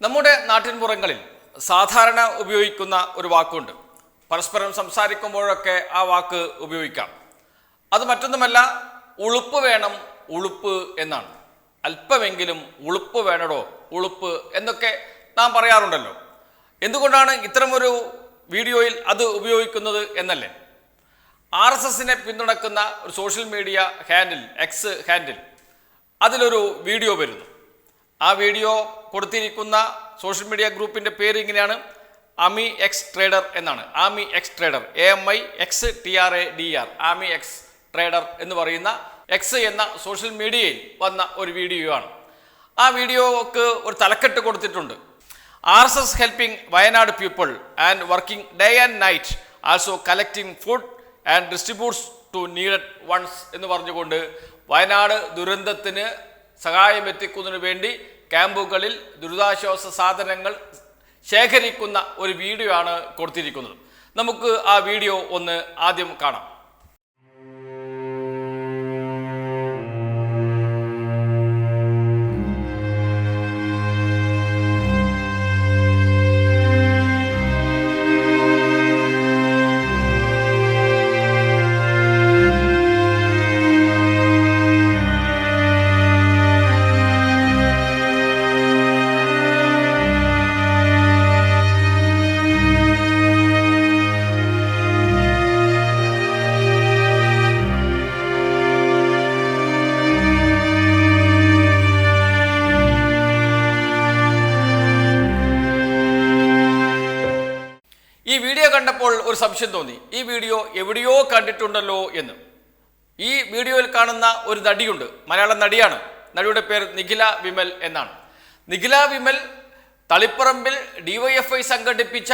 നമ്മുടെ നാട്ടിൻപുറങ്ങളിൽ സാധാരണ ഉപയോഗിക്കുന്ന ഒരു വാക്കുണ്ട്. പരസ്പരം സംസാരിക്കുമ്പോഴൊക്കെ ആ വാക്ക് ഉപയോഗിക്കാം. അത് മറ്റൊന്നുമല്ല ഉളുപ്പ് വേണം ഉളുപ്പ് എന്നാണ്. അല്പമെങ്കിലും ഉളുപ്പ് വേണടോ ഉളുപ്പ് എന്നൊക്കെ നാം പറയാറുണ്ടല്ലോ. എന്തുകൊണ്ടാണ് ഇത്തരമൊരു വീഡിയോയിൽ അത് ഉപയോഗിക്കുന്നത് എന്നല്ലേ? ആർ എസ് എസിനെ പിന്തുണക്കുന്ന ഒരു social media handle X handle അതിലൊരു വീഡിയോ വരുന്നു. ആ വീഡിയോ കൊടുത്തിരിക്കുന്ന സോഷ്യൽ മീഡിയ ഗ്രൂപ്പിന്റെ പേര് ഇങ്ങനെയാണ്. അമി എക്സ് ട്രേഡർ എന്നാണ്. Ami X trader A M I X T R A D R Ami X trader എന്ന് പറയുന്ന എക്സ് എന്ന സോഷ്യൽ മീഡിയയിൽ വന്ന ഒരു വീഡിയോ ആണ്. ആ വീഡിയോക്ക് ഒരു തലക്കെട്ട് കൊടുത്തിട്ടുണ്ട്. R S S helping Wayanad people and working day and night also collecting food and distributes to needed ones എന്ന് പറഞ്ഞുകൊണ്ട് വയനാട് ദുരന്തത്തിന് സഹായം എത്തിക്കുന്നതിന് വേണ്ടി ക്യാമ്പുകളിൽ ദുരിതാശ്വാസ സാധനങ്ങൾ ശേഖരിക്കുന്ന ഒരു വീഡിയോ ആണ് കൊടുത്തിരിക്കുന്നത്. നമുക്ക് ആ വീഡിയോ ഒന്ന് ആദ്യം കാണാം. വീഡിയോ കണ്ടപ്പോൾ ഒരു സംശയം തോന്നി. ഈ വീഡിയോ എവിടെയോ കണ്ടിട്ടുണ്ടല്ലോ എന്ന്. ഈ വീഡിയോയിൽ കാണുന്ന ഒരു നടിയുണ്ട്. മലയാള നടിയാണ്. നടിയുടെ പേര് നിഖില വിമൽ എന്നാണ്. നിഖില വിമൽ തളിപ്പറമ്പിൽ ഡിവൈഎഫ്ഐ സംഘടിപ്പിച്ച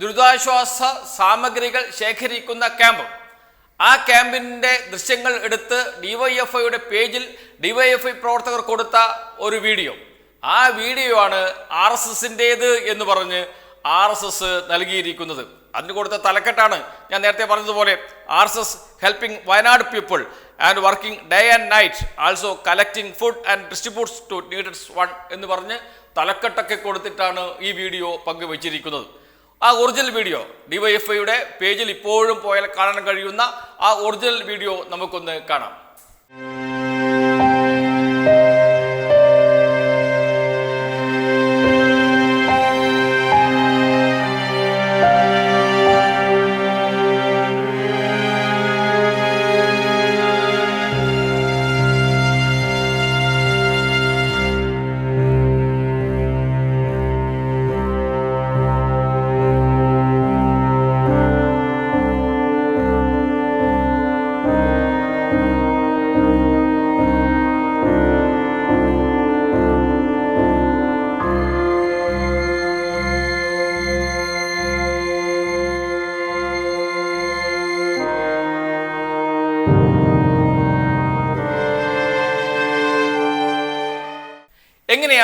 ദുരിതാശ്വാസ സാമഗ്രികൾ ശേഖരിക്കുന്ന ക്യാമ്പ്. ആ ക്യാമ്പിന്റെ ദൃശ്യങ്ങൾ എടുത്ത് ഡിവൈഎഫ്ഐയുടെ പേജിൽ ഡിവൈഎഫ്ഐ പ്രവർത്തകർ കൊടുത്ത ഒരു വീഡിയോ. ആ വീഡിയോ ആണ് ആർ എസ് എസിന്റേത് എന്ന് പറഞ്ഞ് ആർ എസ് എസ് നൽകിയിരിക്കുന്നത്. അതിന് കൊടുത്ത തലക്കെട്ടാണ് ഞാൻ നേരത്തെ പറഞ്ഞതുപോലെ R S S helping Wayanad people and working day and night also collecting food and distributes to neededs one എന്ന് പറഞ്ഞ് തലക്കെട്ടൊക്കെ കൊടുത്തിട്ടാണ് ഈ വീഡിയോ പങ്കുവച്ചിരിക്കുന്നത്. ആ ഒറിജിനൽ വീഡിയോ ഡിവൈഎഫ്ഐയുടെ പേജിൽ ഇപ്പോഴും പോയാൽ കാണാൻ കഴിയുന്ന ആ ഒറിജിനൽ വീഡിയോ നമുക്കൊന്ന് കാണാം.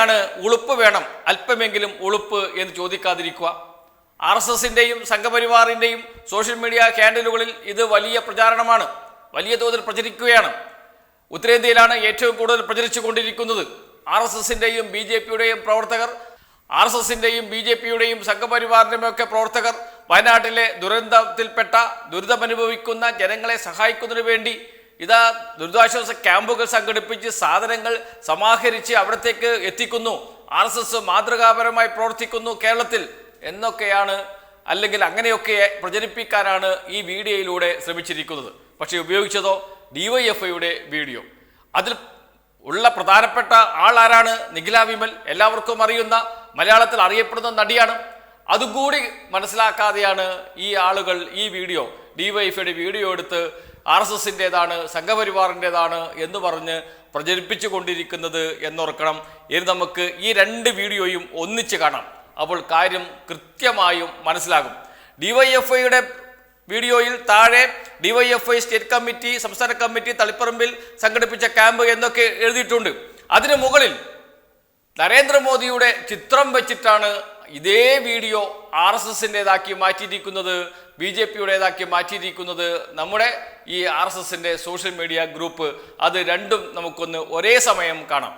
എങ്ങനെയാണ് ഉളുപ്പ് വേണം. അല്പമെങ്കിലും ഉളുപ്പ് എന്ന് ചോദിക്കാതിരിക്കുക. ആർ എസ് എസിന്റെയും സംഘപരിവാറിന്റെയും സോഷ്യൽ മീഡിയ ഹാൻഡിലുകളിൽ ഇത് വലിയ പ്രചാരണമാണ്. വലിയ തോതിൽ പ്രചരിക്കുകയാണ്. ഉത്തരേന്ത്യയിലാണ് ഏറ്റവും കൂടുതൽ പ്രചരിച്ചു കൊണ്ടിരിക്കുന്നത്. ആർ എസ് എസിന്റെയും ബി ജെ പിയുടെയും പ്രവർത്തകർ ആർ എസ് എസിന്റെയും ബി ജെ പിയുടെയും സംഘപരിവാറിന്റെയും ഒക്കെ പ്രവർത്തകർ വയനാട്ടിലെ ദുരന്തത്തിൽപ്പെട്ട ദുരിതമനുഭവിക്കുന്ന ജനങ്ങളെ സഹായിക്കുന്നതിന് വേണ്ടി ഇതാ ദുരിതാശ്വാസ ക്യാമ്പുകൾ സംഘടിപ്പിച്ച് സാധനങ്ങൾ സമാഹരിച്ച് അവിടത്തേക്ക് എത്തിക്കുന്നു. ആർ എസ് എസ് മാതൃകാപരമായി പ്രവർത്തിക്കുന്നു കേരളത്തിൽ എന്നൊക്കെയാണ് അല്ലെങ്കിൽ അങ്ങനെയൊക്കെ പ്രചരിപ്പിക്കാനാണ് ഈ വീഡിയോയിലൂടെ ശ്രമിച്ചിരിക്കുന്നത്. പക്ഷേ ഉപയോഗിച്ചതോ ഡിവൈഎഫ്ഐയുടെ വീഡിയോ. അതിൽ ഉള്ള പ്രധാനപ്പെട്ട ആൾ ആരാണ്? നിഖില വിമൽ. എല്ലാവർക്കും അറിയുന്ന മലയാളത്തിൽ അറിയപ്പെടുന്ന നടിയാണ്. അതുകൂടി മനസ്സിലാക്കാതെയാണ് ഈ ആളുകൾ ഈ വീഡിയോ ഡിവൈഎഫ്ഐയുടെ വീഡിയോ എടുത്ത് ആർ എസ് എസിന്റെതാണ് സംഘപരിവാറിന്റെതാണ് എന്ന് പറഞ്ഞ് പ്രചരിപ്പിച്ചു കൊണ്ടിരിക്കുന്നത് എന്നോർക്കണം. ഇനി നമുക്ക് ഈ രണ്ട് വീഡിയോയും ഒന്നിച്ച് കാണാം. അപ്പോൾ കാര്യം കൃത്യമായും മനസ്സിലാകും. ഡിവൈഎഫ്ഐയുടെ വീഡിയോയിൽ താഴെ ഡിവൈഎഫ്ഐ സ്റ്റേറ്റ് കമ്മിറ്റി സംസ്ഥാന കമ്മിറ്റി തളിപ്പറമ്പിൽ സംഘടിപ്പിച്ച ക്യാമ്പ് എന്നൊക്കെ എഴുതിയിട്ടുണ്ട്. അതിനു മുകളിൽ നരേന്ദ്രമോദിയുടെ ചിത്രം വെച്ചിട്ടാണ് ഇതേ വീഡിയോ ആർ എസ് എസിന്റെതാക്കി മാറ്റിയിരിക്കുന്നത് ബി ജെ പിയുടേതാക്കി മാറ്റിയിരിക്കുന്നത് നമ്മുടെ ഈ ആർ എസ് എസിന്റെ സോഷ്യൽ മീഡിയ ഗ്രൂപ്പ്. അത് രണ്ടും നമുക്കൊന്ന് ഒരേ സമയം കാണാം.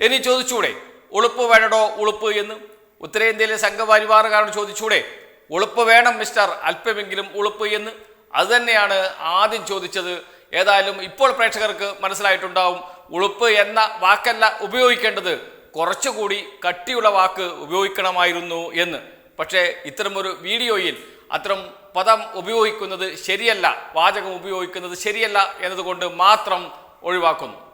ഇനി ചോദിച്ചൂടെ ഉളുപ്പ് വേണടോ ഉളുപ്പ് എന്ന്? ഉത്തരേന്ത്യയിലെ സംഘപരിവാറുകാരോട് ചോദിച്ചൂടെ ഉളുപ്പ് വേണം മിസ്റ്റർ അല്പമെങ്കിലും ഉളുപ്പ് എന്ന്? അതുതന്നെയാണ് ആദ്യം ചോദിച്ചത്. ഏതായാലും ഇപ്പോൾ പ്രേക്ഷകർക്ക് മനസ്സിലായിട്ടുണ്ടാവും ഉളുപ്പ് എന്ന വാക്കല്ല ഉപയോഗിക്കേണ്ടത്. കുറച്ചുകൂടി കട്ടിയുള്ള വാക്ക് ഉപയോഗിക്കണമായിരുന്നു എന്ന്. പക്ഷേ ഇത്തരമൊരു വീഡിയോയിൽ അത്തരം പദം ഉപയോഗിക്കുന്നത് ശരിയല്ല വാചകം ഉപയോഗിക്കുന്നത് ശരിയല്ല എന്നതുകൊണ്ട് മാത്രം ഒഴിവാക്കുന്നു.